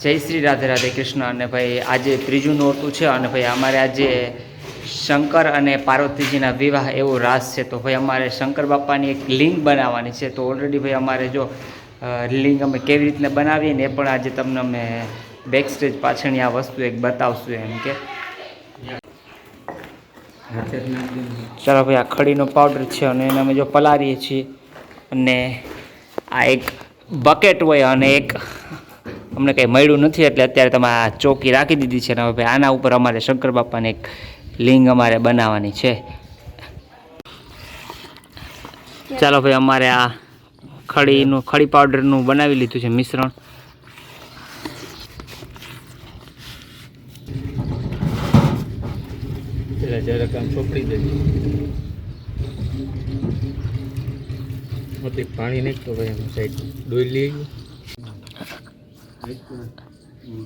જય શ્રી રાધે રાધે કૃષ્ણ. અને ભાઈ આજે ત્રીજું નોરતું છે અને ભાઈ અમારે આજે શંકર અને પાર્વતીજીના વિવાહ એવો રાસ છે. તો ભાઈ અમારે શંકર બાપાની એક લિંક બનાવવાની છે. તો ઓલરેડી ભાઈ અમારે જો લિંક અમે કેવી રીતના બનાવીએ ને એ પણ આજે તમને અમે બેક સ્ટેજ પાછળની આ વસ્તુ એક બતાવશું એમ કે. ચાલો ભાઈ, આ ખડીનો પાવડર છે અને એને અમે જો પલાળીએ છીએ. અને આ એક બકેટ હોય અને એક અમને કંઈ મળ્યું નથી એટલે અત્યારે તમે આ ચોકી રાખી દીધી છે અને હવે આના ઉપર અમારે શંકર બાપાને એક લિંગ અમારે બનાવવાની છે. ચાલો ભાઈ અમારે આ ખડીનું, ખડી પાવડરનું બનાવી લીધું છે મિશ્રણ. પાણી નાખતો ભાઈ સાઈડ ડોઈ લઈ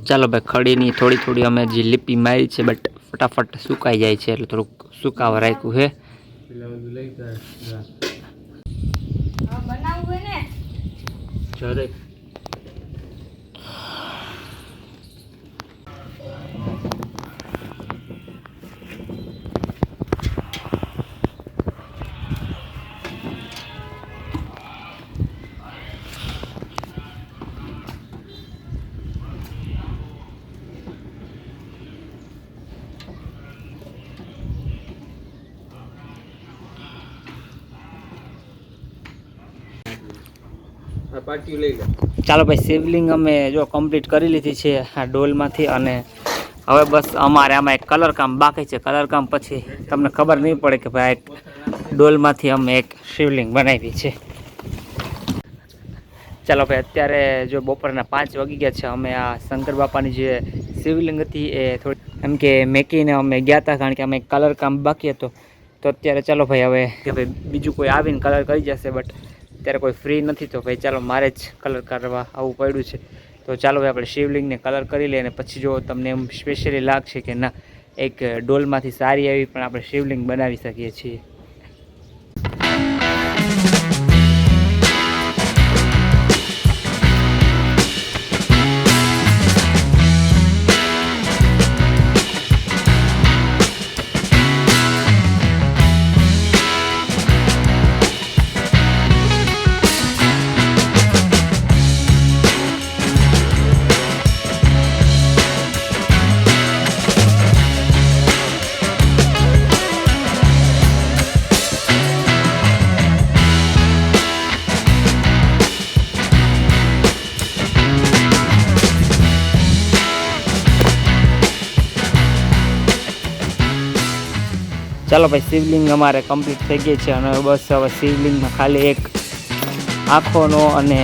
ચાલો ભાઈ ખડીની થોડી થોડી અમે જે લીપી મારી છે બટ ફટાફટ સુકાઈ જાય છે એટલે થોડુંક સુકાવા રાખ્યું છે. પેલા બધું લઈ જા બનાવવું ને ચાલો ભાઈ, શિવલિંગ અમે જો કમ્પ્લીટ કરી લીધી છે આ ડોલમાંથી અને હવે બસ અમારે આમાં એક કલર કામ બાકી છે. કલર કામ પછી તમને ખબર નહીં પડે કે ભાઈ એક ડોલમાંથી અમે એક શિવલિંગ બનાવી છે. ચાલો ભાઈ, અત્યારે જો બપોરના પાંચ વાગી ગયા છે, અમે આ શંકર બાપાની જે શિવલિંગ હતી એ થોડી એમ કે મેકીને અમે ગયા હતા, કારણ કે અમે કલર કામ બાકી હતો. તો અત્યારે ચાલો ભાઈ, હવે કે ભાઈ બીજું કોઈ આવીને કલર કરી જશે બટ અત્યારે કોઈ ફ્રી નથી તો ભાઈ ચાલો મારે જ કલર કરવા આવવું પડ્યું છે. તો ચાલો ભાઈ આપણે શિવલિંગને કલર કરી લઈએ અને પછી જો તમને એમ સ્પેશિયલી લાગશે કે ના, એક ડોલમાંથી સારી એવી પણ આપણે શિવલિંગ બનાવી શકીએ છીએ. ચાલો ભાઈ શિવલિંગ અમારે કમ્પ્લીટ થઈ ગઈ છે અને બસ હવે શિવલિંગમાં ખાલી એક આંખોનો અને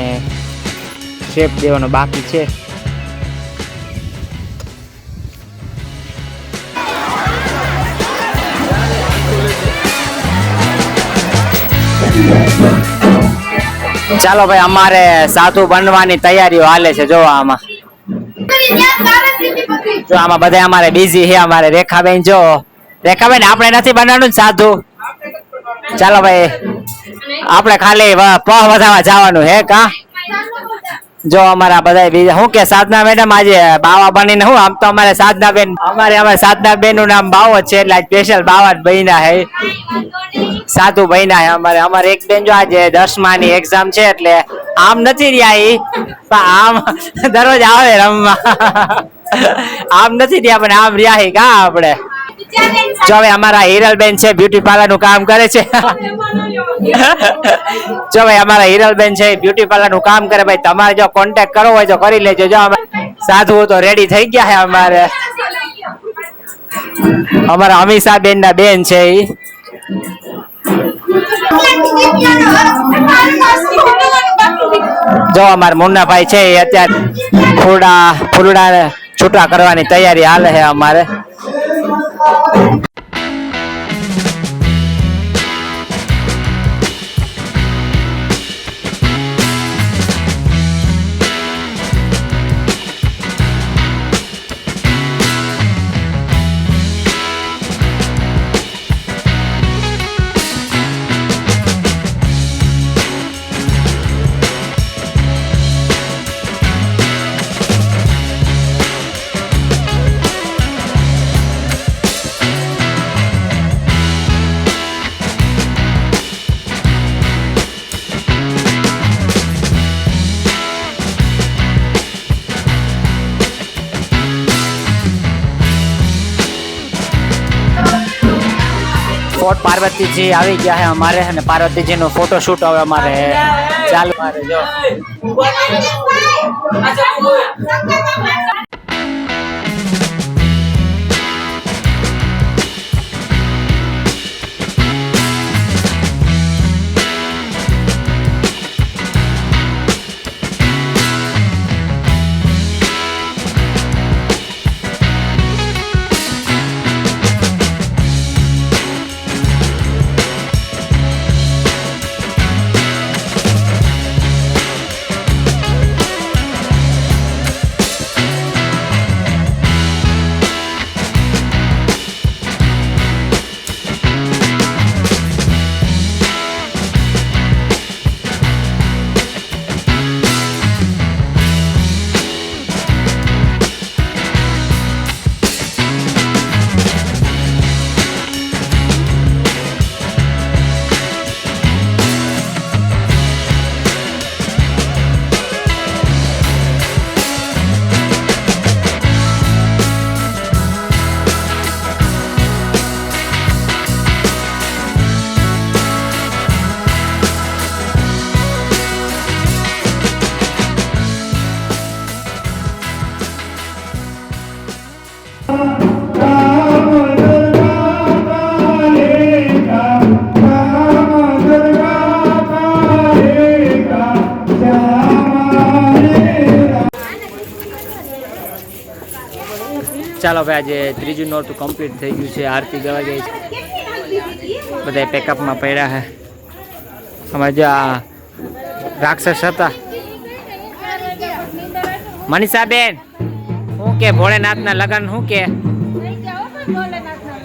શેપ દેવાનો બાકી છે. ચાલો ભાઈ અમારે સાધુ બનવાની તૈયારીઓ હાલે છે જો આમાં. જો આમાં બધા અમારે બીઝી છે અમારે રેખાબેન જો. રેખાબેન, આપણે નથી બનવાનું ને સાધુ. ચાલો ભાઈ, આપણે ખાલી પહ વધારવા જવાનું, હે કા? જો અમારા બધા બીજા, હું કે સાધના મેડમ, આજે બાવા બનીને હું, આમ તો અમારે સાધના બેન અમારે અમારે સાધના બેનનું નામ બાવો છે, એટલે સ્પેશિયલ બાવા જ બન્યા હે. સાધુ બન્યા હે અમારે. અમારે એક બેન જો આજે દસમાની એક્ઝામ છે, એટલે આમ નથી રહ્યા પણ આમ દરરોજ આવે રમવા. આમ નથી રહ્યા, પણ આમ રહ્યા કા આપણે? જો હવે અમારા હિરલબેન છે બ્યુટી પાર્લરનું કામ કરે છે. જો ભાઈ અમારા હિરલબેન છે બ્યુટી પાર્લરનું કામ કરે, ભાઈ તમારે જો કોન્ટેક્ટ કરવો હોય તો કરી લેજો. જો અમે સાધુ તો રેડી થઈ ગયા છે અમારે. અમારા અમીષા બેન ના બેન છે ઈ. જો અમારા મુન્નાભાઈ છે એ અત્યારે ફૂડા ફૂલડા છૂટા કરવાની તૈયારી હાલે છે અમારે. Thank you. પાર્વતીજી આવી ગયા હે અમારે અને પાર્વતીજીનો ફોટો શૂટ હવે અમારે ચાલુ મારે જો. ચાલો ભાઈ આજે ત્રીજું નોરતું કમ્પ્લીટ થઈ ગયું છે. આરતી ગવા ગઈ છે. બધા પેકઅપમાં પડ્યા છે અમે જે આ રાક્ષસ હતા. મનીષાબેન શું કે ભોળેનાથના લગ્ન શું કે?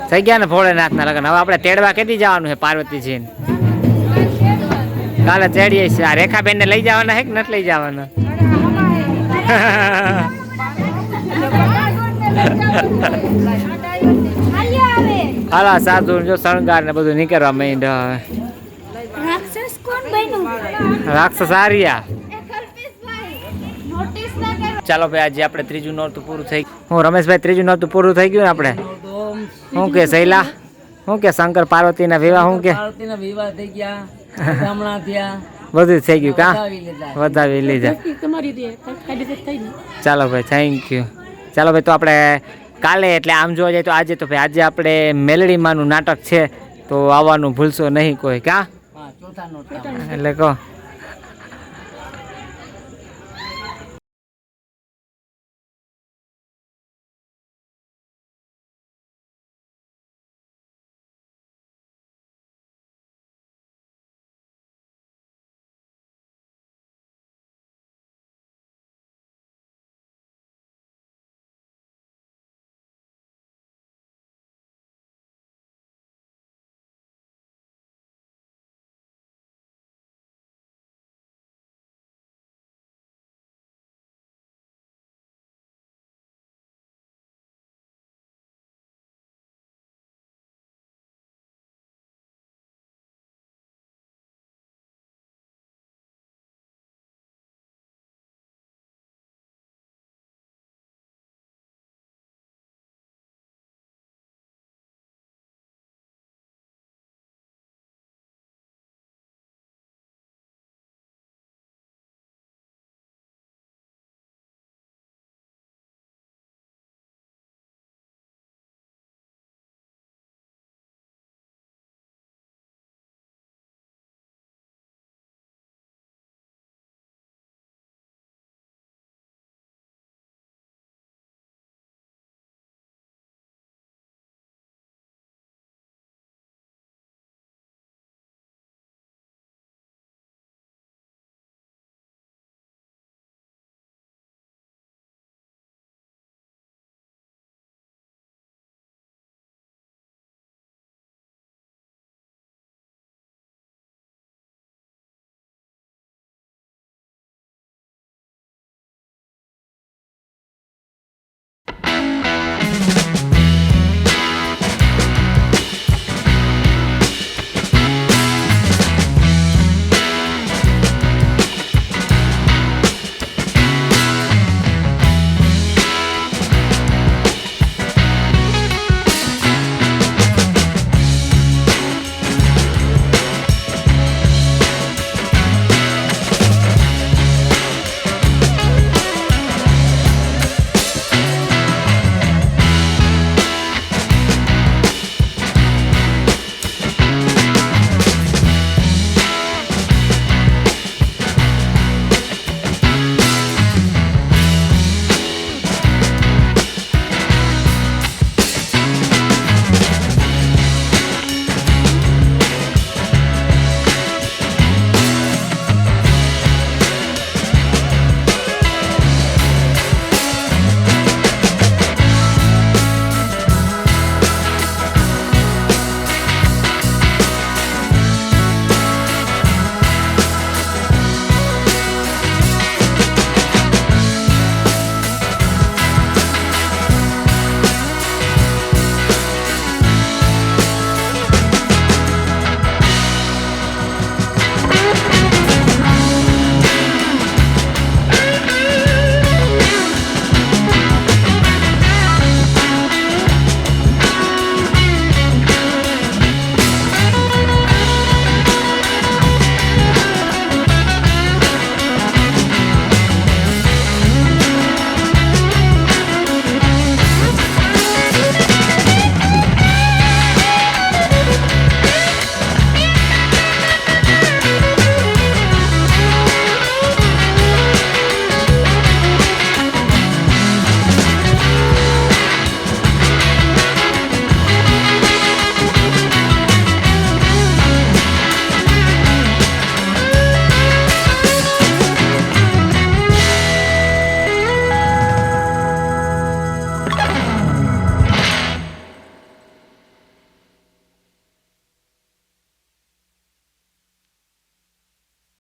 થઈ ગયા ને ભોળેનાથના લગ્ન? હવે આપણે તેડવા કેદી જવાનું છે પાર્વતીજીને? કાલે ચડીએ છીએ. આ રેખાબેનને લઈ જવાના છે કે નથી લઈ જવાના? હાલા સાધુ જો શણગાર ને બધું નીકળવા માંડ હવે રાક્ષસ કોણ બન્યું? રાક્ષસ આર્યા. નોટિસ ના કરો. ચાલો ભાઈ આજે આપણે ત્રીજું નોરતું પૂરું થઈ હું રમેશભાઈ ત્રીજું નોરતું પૂરું થઈ ગયું ને આપણે? શું કે શૈલા? શું કે શંકર પાર્વતીના વિવાહ શું કે? પાર્વતીના વિવાહ થઈ ગયા હમણાં થયા. બધું જ થઈ ગયું કા? વધાવી લીધા. તમારી ચાલો ભાઈ થેન્ક યુ ચાલો ભાઈ તો આપણે કાલે એટલે આમ જોવા જાય તો આજે તો ભાઈ આજે આપણે મેલડીમાંનું નાટક છે તો આવવાનું ભૂલશો નહીં કોઈ કા? એટલે કહો.